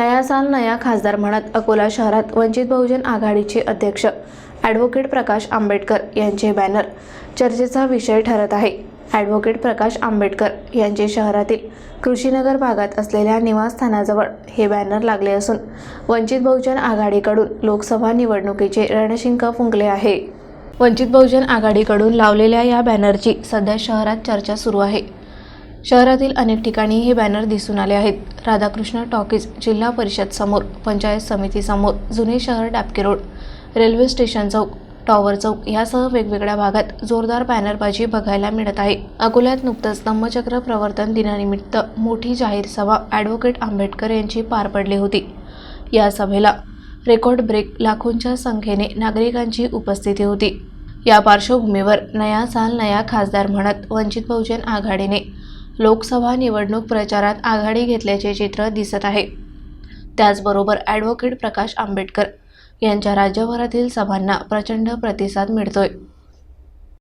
नया साल नया खासदार म्हणत अकोला शहरात वंचित बहुजन आघाडीचे अध्यक्ष ॲडव्होकेट प्रकाश आंबेडकर यांचे बॅनर चर्चेचा विषय ठरत आहे. ॲडव्होकेट प्रकाश आंबेडकर यांचे शहरातील कृषीनगर भागात असलेल्या निवासस्थानाजवळ हे बॅनर लागले असून वंचित बहुजन आघाडीकडून लोकसभा निवडणुकीचे रणशिंक फुंकले आहे. वंचित बहुजन आघाडीकडून लावलेल्या या बॅनरची सध्या शहरात चर्चा सुरू आहे. शहरातील अनेक ठिकाणी हे बॅनर दिसून आले आहेत. राधाकृष्ण टॉकीज जिल्हा परिषद समोर पंचायत समिती समोर जुने शहर डापके रोड रेल्वे स्टेशन चौक टॉवर चौक यासह वेगवेगळ्या भागात जोरदार बॅनरबाजी बघायला मिळत आहे. अकोल्यात नुकतंच धम्मचक्र प्रवर्तन दिनानिमित्त मोठी जाहीर सभा ॲडव्होकेट आंबेडकर यांची पार पडली होती. या सभेला रेकॉर्ड ब्रेक लाखोंच्या संख्येने नागरिकांची उपस्थिती होती. या पार्श्वभूमीवर नया साल नया खासदार म्हणत वंचित बहुजन आघाडीने लोकसभा निवडणूक प्रचारात आघाडी घेतल्याचे चित्र दिसत आहे. त्याचबरोबर ॲडव्होकेट प्रकाश आंबेडकर यांच्या राज्यभरातील सभांना प्रचंड प्रतिसाद मिळतोय.